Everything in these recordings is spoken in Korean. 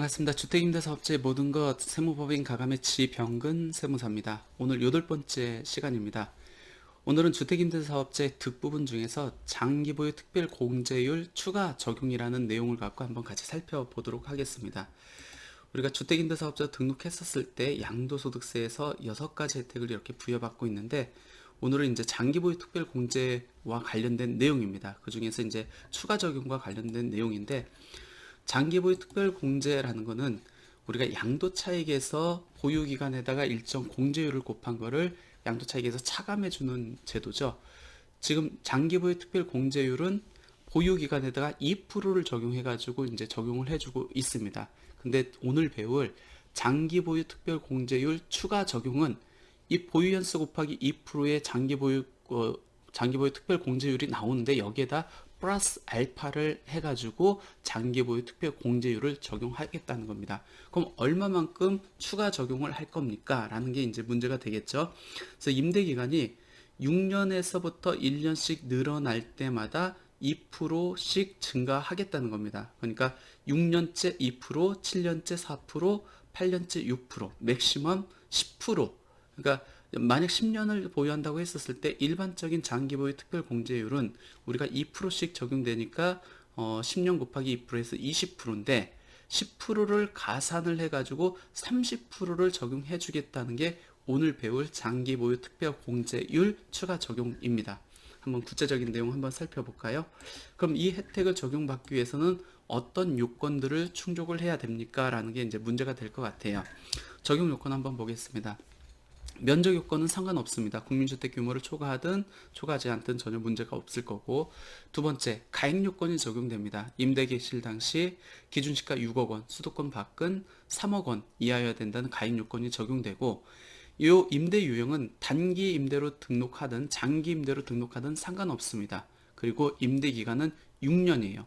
반갑습니다. 주택임대사업자의 모든 것 세무법인 가감의 지병근 세무사입니다. 오늘 여덟 번째 시간입니다. 오늘은 주택임대사업자의 뒷부분 중에서 장기보유 특별공제율 추가 적용이라는 내용을 갖고 한번 같이 살펴보도록 하겠습니다. 우리가 주택임대사업자 등록했었을 때 양도소득세에서 여섯 가지 혜택을 이렇게 부여받고 있는데 오늘은 이제 장기보유 특별공제와 관련된 내용입니다. 그 중에서 이제 추가 적용과 관련된 내용인데 장기보유 특별 공제라는 거는 우리가 양도 차익에서 보유 기간에다가 일정 공제율을 곱한 거를 양도 차익에서 차감해 주는 제도죠. 지금 장기보유 특별 공제율은 보유 기간에다가 2%를 적용해 가지고 이제 적용을 해 주고 있습니다. 근데 오늘 배울 장기 보유 특별 공제율 추가 적용은 이 보유 연수 곱하기 2%의 장기 보유 어, 장기 보유 특별 공제율이 나오는데 여기에다 플러스 알파를 해가지고 장기 보유 특별 공제율을 적용하겠다는 겁니다. 그럼 얼마만큼 추가 적용을 할 겁니까? 라는 게 이제 문제가 되겠죠. 그래서 임대 기간이 6년에서부터 1년씩 늘어날 때마다 2%씩 증가하겠다는 겁니다. 그러니까 6년째 2%, 7년째 4%, 8년째 6%, 맥시멈 10%. 그러니까 만약 10년을 보유한다고 했었을 때 일반적인 장기 보유 특별 공제율은 우리가 2%씩 적용되니까 어 10년 곱하기 2%에서 20%인데 10%를 가산을 해가지고 30%를 적용해 주겠다는 게 오늘 배울 장기 보유 특별 공제율 추가 적용입니다. 한번 구체적인 내용 한번 살펴볼까요? 그럼 이 혜택을 적용받기 위해서는 어떤 요건들을 충족을 해야 됩니까? 라는 게 이제 문제가 될 것 같아요. 적용 요건 한번 보겠습니다. 면적 요건은 상관없습니다. 국민주택 규모를 초과하든 초과하지 않든 전혀 문제가 없을 거고 두 번째 가액 요건이 적용됩니다. 임대 개실 당시 기준시가 6억 원, 수도권 밖은 3억 원 이하여야 된다는 가액 요건이 적용되고 이 임대 유형은 단기 임대로 등록하든 장기 임대로 등록하든 상관없습니다. 그리고 임대 기간은 6년이에요.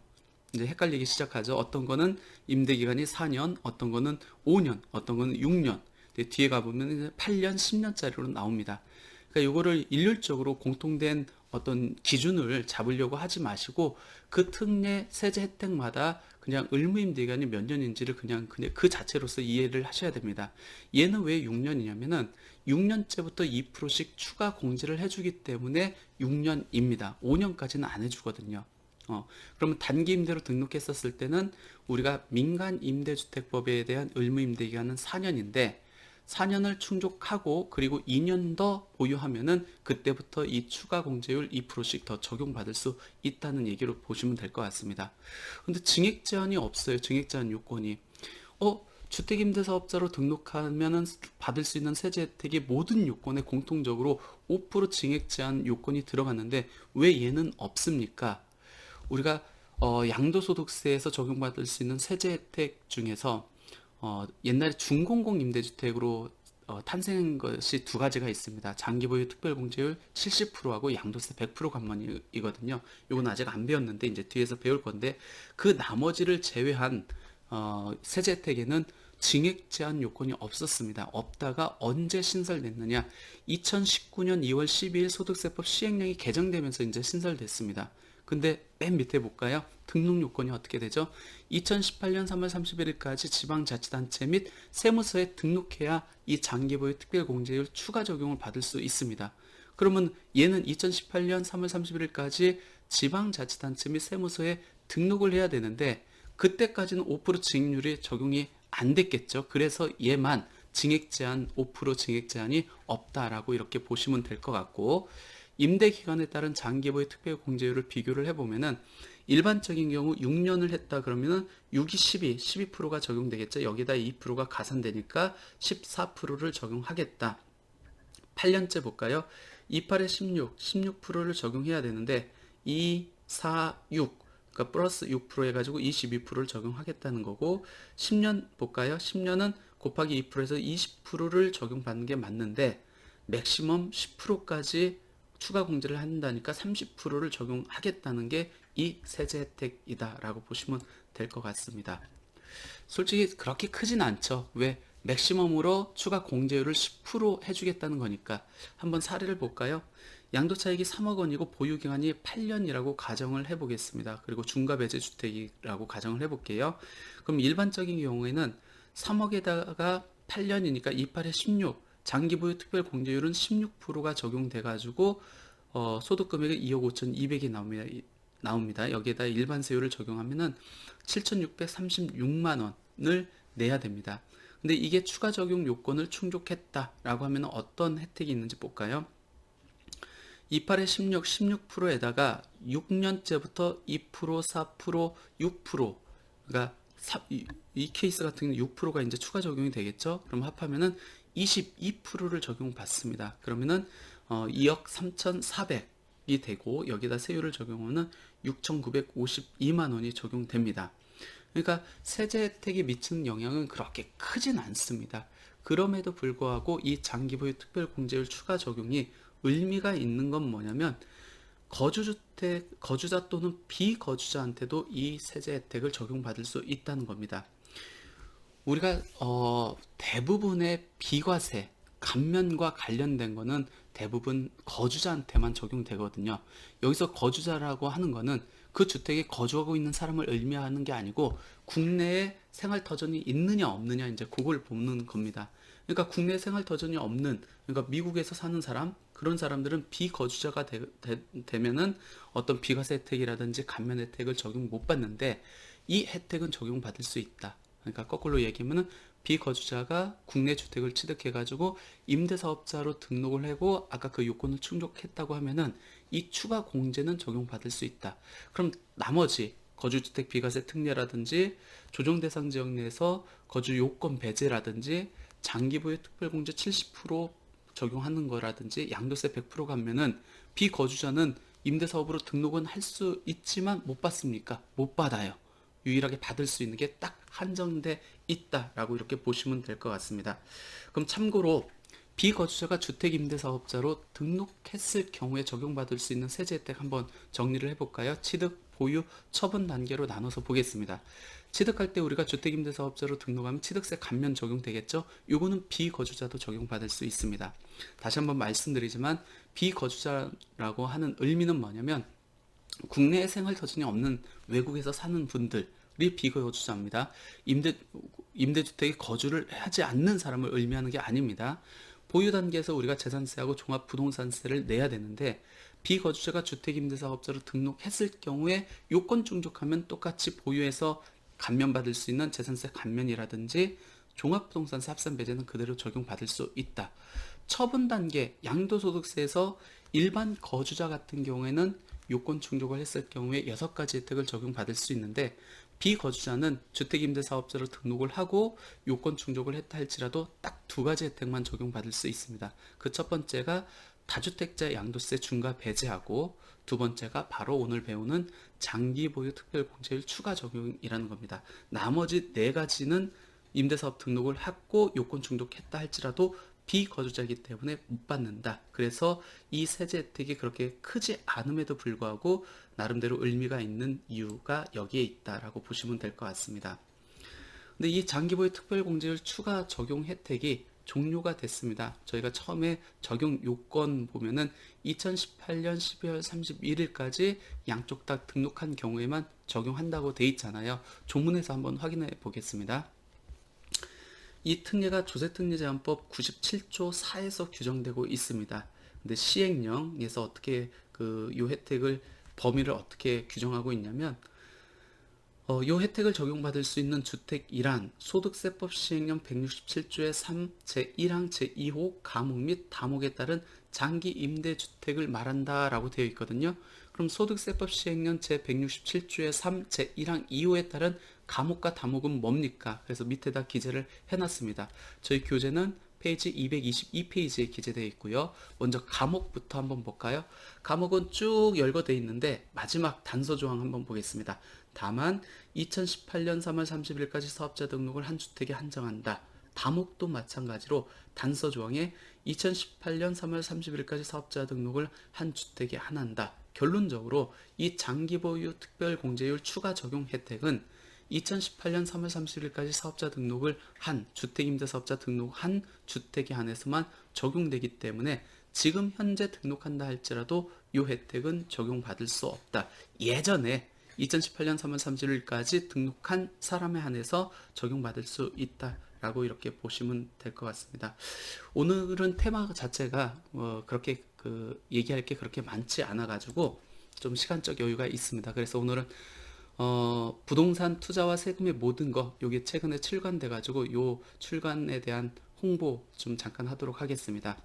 이제 헷갈리기 시작하죠. 어떤 거는 임대 기간이 4년, 어떤 거는 5년, 어떤 거는 6년. 근데 뒤에 가보면 8년, 10년짜리로 나옵니다. 그러니까 이거를 일률적으로 공통된 어떤 기준을 잡으려고 하지 마시고 그 특례 세제 혜택마다 그냥 의무임대 기간이 몇 년인지를 그냥 그냥 그 자체로서 이해를 하셔야 됩니다. 얘는 왜 6년이냐면은 6년째부터 2%씩 추가 공제를 해주기 때문에 6년입니다. 5년까지는 안 해주거든요. 어, 그러면 단기 임대로 등록했었을 때는 우리가 민간 임대주택법에 대한 의무 임대 기간은 4년인데 4년을 충족하고 그리고 2년 더 보유하면은 그때부터 이 추가 공제율 2%씩 더 적용받을 수 있다는 얘기로 보시면 될 것 같습니다. 근데 증액 제한이 없어요. 증액 제한 요건이. 어, 주택임대사업자로 등록하면은 받을 수 있는 세제 혜택이 모든 요건에 공통적으로 5% 증액 제한 요건이 들어갔는데 왜 얘는 없습니까? 우리가 어, 양도소득세에서 적용받을 수 있는 세제 혜택 중에서 어, 옛날에 중공공 임대주택으로 어, 탄생한 것이 두 가지가 있습니다. 장기 보유 특별 공제율 70%하고 양도세 100% 관만이거든요. 이건 아직 안 배웠는데 이제 뒤에서 배울 건데 그 나머지를 제외한 어, 세제 혜택에는 증액 제한 요건이 없었습니다. 없다가 언제 신설됐느냐? 2019년 2월 12일 소득세법 시행령이 개정되면서 이제 신설됐습니다. 근데 맨 밑에 볼까요? 등록 요건이 어떻게 되죠? 2018년 3월 31일까지 지방자치단체 및 세무서에 등록해야 이 장기보유 특별공제율 추가 적용을 받을 수 있습니다. 그러면 얘는 2018년 3월 31일까지 지방자치단체 및 세무서에 등록을 해야 되는데 그때까지는 5% 증액률이 적용이 안 됐겠죠. 그래서 얘만 증액 제한 5% 증액 제한이 없다라고 이렇게 보시면 될 것 같고 임대 기간에 따른 장기보유 특별 공제율을 비교를 해보면은 일반적인 경우 6년을 했다 그러면은 6이 12, 12%가 적용되겠죠. 여기다 2%가 가산되니까 14%를 적용하겠다. 8년째 볼까요? 28에 16, 16%를 적용해야 되는데 2, 4, 6 그러니까 플러스 6% 해가지고 22%를 적용하겠다는 거고 10년 볼까요? 10년은 곱하기 2%에서 20%를 적용받는 게 맞는데 맥시멈 10%까지 추가 공제를 한다니까 30%를 적용하겠다는 게 이 세제 혜택이다라고 보시면 될 것 같습니다. 솔직히 그렇게 크진 않죠. 왜? 맥시멈으로 추가 공제율을 10% 해주겠다는 거니까. 한번 사례를 볼까요? 양도 차익이 3억 원이고 보유 기간이 8년이라고 가정을 해 보겠습니다. 그리고 중과 배제 주택이라고 가정을 해 볼게요. 그럼 일반적인 경우에는 3억에다가 8년이니까 28에 16 장기 보유 특별 공제율은 16%가 적용돼 가지고 어, 소득 금액이 2억 5,200이 나옵니다. 이- 나옵니다. 여기에다 일반 세율을 적용하면은 7,636만 원을 내야 됩니다. 근데 이게 추가 적용 요건을 충족했다라고 하면 어떤 혜택이 있는지 볼까요? 28에 16, 16%에다가 6년째부터 2%, 4%, 6%가 이, 이 케이스 같은 경우는 6%가 이제 추가 적용이 되겠죠? 그럼 합하면은 22%를 적용받습니다. 그러면은 어, 2억 3,400이 되고 여기다 세율을 적용하면 6,952만 원이 적용됩니다. 그러니까 세제 혜택이 미치는 영향은 그렇게 크진 않습니다. 그럼에도 불구하고 이 장기보유 특별공제율 추가 적용이 의미가 있는 건 뭐냐면 거주주택, 거주자 또는 비거주자한테도 이 세제 혜택을 적용받을 수 있다는 겁니다. 우리가 어, 대부분의 비과세, 감면과 관련된 거는 대부분 거주자한테만 적용되거든요. 여기서 거주자라고 하는 거는 그 주택에 거주하고 있는 사람을 의미하는 게 아니고 국내에 생활 터전이 있느냐 없느냐 이제 그걸 보는 겁니다. 그러니까 국내 생활 터전이 없는 그러니까 미국에서 사는 사람 그런 사람들은 비거주자가 되, 되, 면은 어떤 비과세 혜택이라든지 감면 혜택을 적용 못 받는데 이 혜택은 적용받을 수 있다. 그러니까 거꾸로 얘기하면은 비거주자가 국내 주택을 취득해 가지고 임대사업자로 등록을 하고 아까 그 요건을 충족했다고 하면은 이 추가 공제는 적용받을 수 있다. 그럼 나머지 거주주택 비과세 특례라든지 조정 대상 지역 내에서 거주 요건 배제라든지 장기 보유 특별공제 70% 적용하는 거라든지 양도세 100% 가면은 비거주자는 임대사업으로 등록은 할 수 있지만 못 받습니까? 못 받아요. 유일하게 받을 수 있는 게 딱 한정돼 있다라고 이렇게 보시면 될 것 같습니다. 그럼 참고로 비거주자가 주택임대사업자로 등록했을 경우에 적용받을 수 있는 세제 혜택 한번 정리를 해볼까요? 취득, 보유, 처분 단계로 나눠서 보겠습니다. 취득할 때 우리가 주택임대사업자로 등록하면 취득세 감면 적용되겠죠? 요거는 비거주자도 적용받을 수 있습니다. 다시 한번 말씀드리지만 비거주자라고 하는 의미는 뭐냐면 국내에 생활 터전이 없는 외국에서 사는 분들이 비거주자입니다. 임대 임대주택에 거주를 하지 않는 사람을 의미하는 게 아닙니다. 보유 단계에서 우리가 재산세하고 종합부동산세를 내야 되는데 비거주자가 주택임대사업자로 등록했을 경우에 요건 충족하면 똑같이 보유해서 감면받을 수 있는 재산세 감면이라든지 종합부동산세 합산 배제는 그대로 적용받을 수 있다. 처분 단계 양도소득세에서 일반 거주자 같은 경우에는 요건 충족을 했을 경우에 여섯 가지 혜택을 적용받을 수 있는데 비거주자는 주택임대사업자로 등록을 하고 요건 충족을 했다 할지라도 딱 두 가지 혜택만 적용받을 수 있습니다. 그 첫 번째가 다주택자 양도세 중과 배제하고 두 번째가 바로 오늘 배우는 장기 보유 특별 공제율 추가 적용이라는 겁니다. 나머지 네 가지는 임대사업 등록을 하고 요건 충족했다 할지라도 비거주자이기 때문에 못 받는다. 그래서 이 세제 혜택이 그렇게 크지 않음에도 불구하고 나름대로 의미가 있는 이유가 여기에 있다라고 보시면 될 것 같습니다. 근데 이 장기보유 특별공제율 추가 적용 혜택이 종료가 됐습니다. 저희가 처음에 적용 요건 보면은 2018년 12월 31일까지 양쪽 다 등록한 경우에만 적용한다고 돼 있잖아요. 조문에서 한번 확인해 보겠습니다. 이 특례가 조세특례 제한법 97조 4에서 규정되고 있습니다. 근데 시행령에서 어떻게 그 요 혜택을 범위를 어떻게 규정하고 있냐면 어, 요 혜택을 적용받을 수 있는 주택이란 소득세법 시행령 167조의 3 제1항 제2호 가목 및 다목에 따른 장기 임대주택을 말한다 라고 되어 있거든요. 그럼 소득세법 시행령 제167조의 3 제1항 2호에 따른 감옥과 다목은 뭡니까? 그래서 밑에다 기재를 해놨습니다. 저희 교재는 페이지 222페이지에 기재되어 있고요. 먼저 감옥부터 한번 볼까요? 감옥은 쭉 열거되어 있는데 마지막 단서 조항 한번 보겠습니다. 다만 2018년 3월 30일까지 사업자 등록을 한 주택에 한정한다. 다목도 마찬가지로 단서 조항에 2018년 3월 30일까지 사업자 등록을 한 주택에 한한다. 결론적으로 이 장기 보유 특별 공제율 추가 적용 혜택은 2018년 3월 30일까지 사업자 등록을 한 주택임대사업자 등록 한 주택에 한해서만 적용되기 때문에 지금 현재 등록한다 할지라도 이 혜택은 적용받을 수 없다. 예전에 2018년 3월 30일까지 등록한 사람에 한해서 적용받을 수 있다 라고 이렇게 보시면 될 것 같습니다. 오늘은 테마 자체가 어, 그렇게 그 얘기할 게 그렇게 많지 않아 가지고 좀 시간적 여유가 있습니다. 그래서 오늘은 어, 부동산 투자와 세금의 모든 거 요게 최근에 출간돼 가지고 요 출간에 대한 홍보 좀 잠깐 하도록 하겠습니다.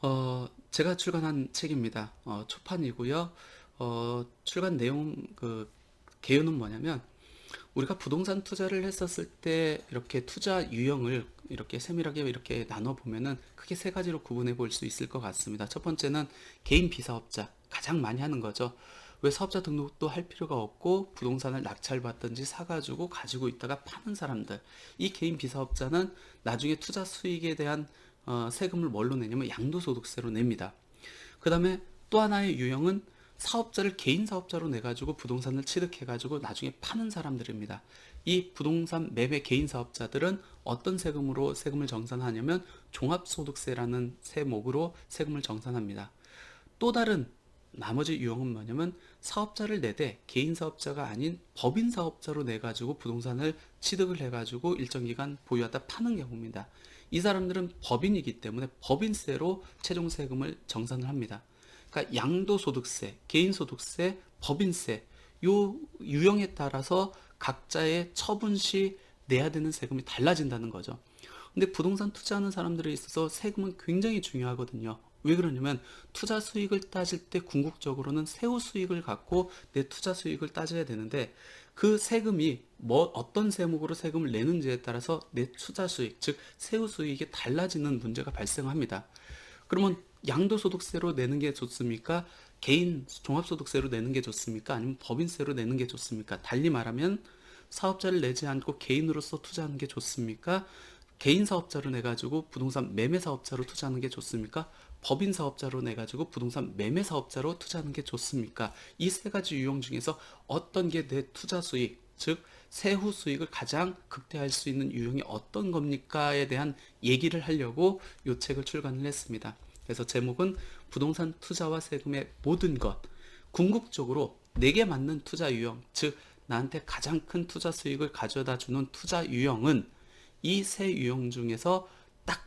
어, 제가 출간한 책입니다. 어, 초판이고요. 어, 출간 내용 그 개요는 뭐냐면 우리가 부동산 투자를 했었을 때 이렇게 투자 유형을 이렇게 세밀하게 이렇게 나눠 보면은 크게 세 가지로 구분해 볼 수 있을 것 같습니다. 첫 번째는 개인 비사업자 가장 많이 하는 거죠. 왜 사업자 등록도 할 필요가 없고 부동산을 낙찰받든지 사가지고 가지고 있다가 파는 사람들 이 개인 비사업자는 나중에 투자 수익에 대한 어, 세금을 뭘로 내냐면 양도소득세로 냅니다. 그 다음에 또 하나의 유형은 사업자를 개인 사업자로 내가지고 부동산을 취득해가지고 나중에 파는 사람들입니다. 이 부동산 매매 개인 사업자들은 어떤 세금으로 세금을 정산하냐면 종합소득세라는 세목으로 세금을 정산합니다. 또 다른 나머지 유형은 뭐냐면 사업자를 내되 개인 사업자가 아닌 법인 사업자로 내가지고 부동산을 취득을 해가지고 일정 기간 보유하다 파는 경우입니다. 이 사람들은 법인이기 때문에 법인세로 최종 세금을 정산을 합니다. 그러니까 양도소득세, 개인소득세, 법인세 요 유형에 따라서 각자의 처분 시 내야 되는 세금이 달라진다는 거죠. 근데 부동산 투자하는 사람들에 있어서 세금은 굉장히 중요하거든요. 왜 그러냐면 투자 수익을 따질 때 궁극적으로는 세후 수익을 갖고 내 투자 수익을 따져야 되는데 그 세금이 뭐 어떤 세목으로 세금을 내는지에 따라서 내 투자 수익 즉 세후 수익이 달라지는 문제가 발생합니다. 그러면 양도소득세로 내는 게 좋습니까? 개인 종합소득세로 내는 게 좋습니까? 아니면 법인세로 내는 게 좋습니까? 달리 말하면 사업자를 내지 않고 개인으로서 투자하는 게 좋습니까? 개인 사업자로 내가지고 부동산 매매 사업자로 투자하는 게 좋습니까? 법인 사업자로 내가지고 부동산 매매 사업자로 투자하는 게 좋습니까? 이 세 가지 유형 중에서 어떤 게 내 투자 수익, 즉 세후 수익을 가장 극대화할 수 있는 유형이 어떤 겁니까에 대한 얘기를 하려고 이 책을 출간을 했습니다. 그래서 제목은 부동산 투자와 세금의 모든 것. 궁극적으로 내게 맞는 투자 유형, 즉 나한테 가장 큰 투자 수익을 가져다 주는 투자 유형은 이 세 유형 중에서 딱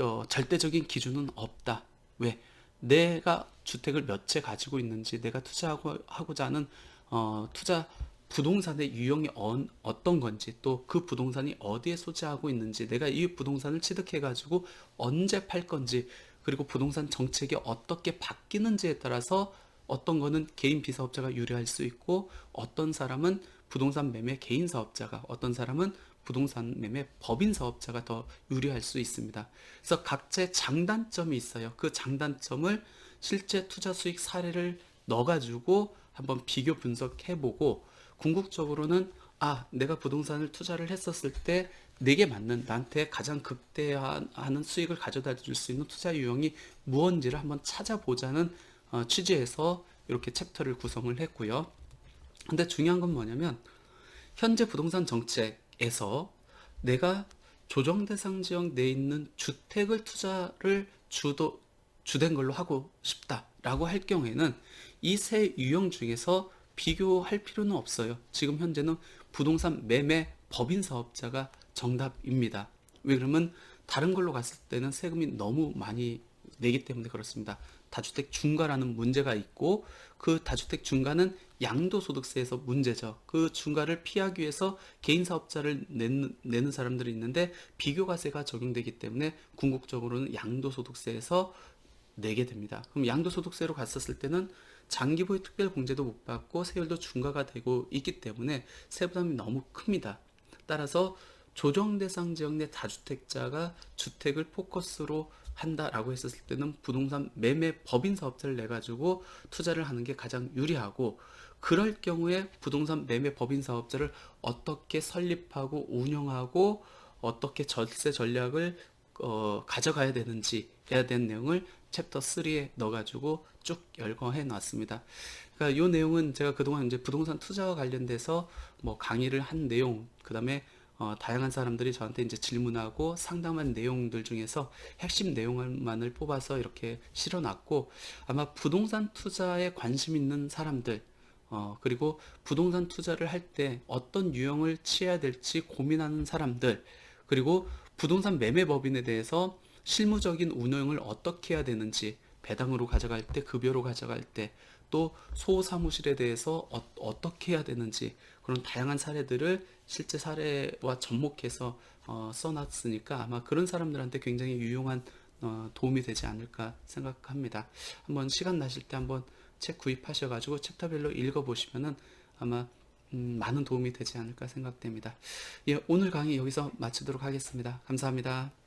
어, 절대적인 기준은 없다. 왜? 내가 주택을 몇 채 가지고 있는지, 내가 투자하고 하고자 하는 어, 투자 부동산의 유형이 어, 어떤 건지, 또 그 부동산이 어디에 소재하고 있는지, 내가 이 부동산을 취득해 가지고 언제 팔 건지, 그리고 부동산 정책이 어떻게 바뀌는지에 따라서 어떤 거는 개인 비사업자가 유리할 수 있고 어떤 사람은 부동산 매매 개인 사업자가 어떤 사람은 부동산 매매 법인 사업자가 더 유리할 수 있습니다. 그래서 각자의 장단점이 있어요. 그 장단점을 실제 투자 수익 사례를 넣어가지고 한번 비교 분석해보고 궁극적으로는 아 내가 부동산을 투자를 했었을 때 내게 맞는 나한테 가장 극대화하는 수익을 가져다 줄 수 있는 투자 유형이 무언지를 한번 찾아보자는 어, 취지에서 이렇게 챕터를 구성을 했고요. 근데 중요한 건 뭐냐면 현재 부동산 정책에서 내가 조정 대상 지역 내에 있는 주택을 투자를 주도 주된 걸로 하고 싶다라고 할 경우에는 이 세 유형 중에서 비교할 필요는 없어요. 지금 현재는 부동산 매매 법인 사업자가 정답입니다. 왜 그러면 다른 걸로 갔을 때는 세금이 너무 많이 내기 때문에 그렇습니다. 다주택 중과라는 문제가 있고 그 다주택 중과는 양도소득세에서 문제죠. 그 중과를 피하기 위해서 개인 사업자를 내는, 내는 사람들이 있는데 비교과세가 적용되기 때문에 궁극적으로는 양도소득세에서 내게 됩니다. 그럼 양도소득세로 갔었을 때는 장기보유 특별공제도 못 받고 세율도 중과가 되고 있기 때문에 세부담이 너무 큽니다. 따라서 조정 대상 지역 내 다주택자가 주택을 포커스로 한다라고 했었을 때는 부동산 매매 법인 사업자를 내 가지고 투자를 하는 게 가장 유리하고 그럴 경우에 부동산 매매 법인 사업자를 어떻게 설립하고 운영하고 어떻게 절세 전략을 어, 가져가야 되는지에 대한 내용을 챕터 3에 넣어가지고 쭉 열거해 놨습니다. 그러니까 이 내용은 제가 그동안 이제 부동산 투자와 관련돼서 뭐 강의를 한 내용, 그 다음에 어, 다양한 사람들이 저한테 이제 질문하고 상담한 내용들 중에서 핵심 내용만을 뽑아서 이렇게 실어놨고 아마 부동산 투자에 관심 있는 사람들 어, 그리고 부동산 투자를 할 때 어떤 유형을 취해야 될지 고민하는 사람들 그리고 부동산 매매 법인에 대해서 실무적인 운영을 어떻게 해야 되는지 배당으로 가져갈 때 급여로 가져갈 때 또 소사무실에 대해서 어, 떻게 해야 되는지 그런 다양한 사례들을 실제 사례와 접목해서 어, 써놨으니까 아마 그런 사람들한테 굉장히 유용한 어, 도움이 되지 않을까 생각합니다. 한번 시간 나실 때 한번 책 구입하셔가지고 챕터별로 읽어보시면은 아마 음, 많은 도움이 되지 않을까 생각됩니다. 예, 오늘 강의 여기서 마치도록 하겠습니다. 감사합니다.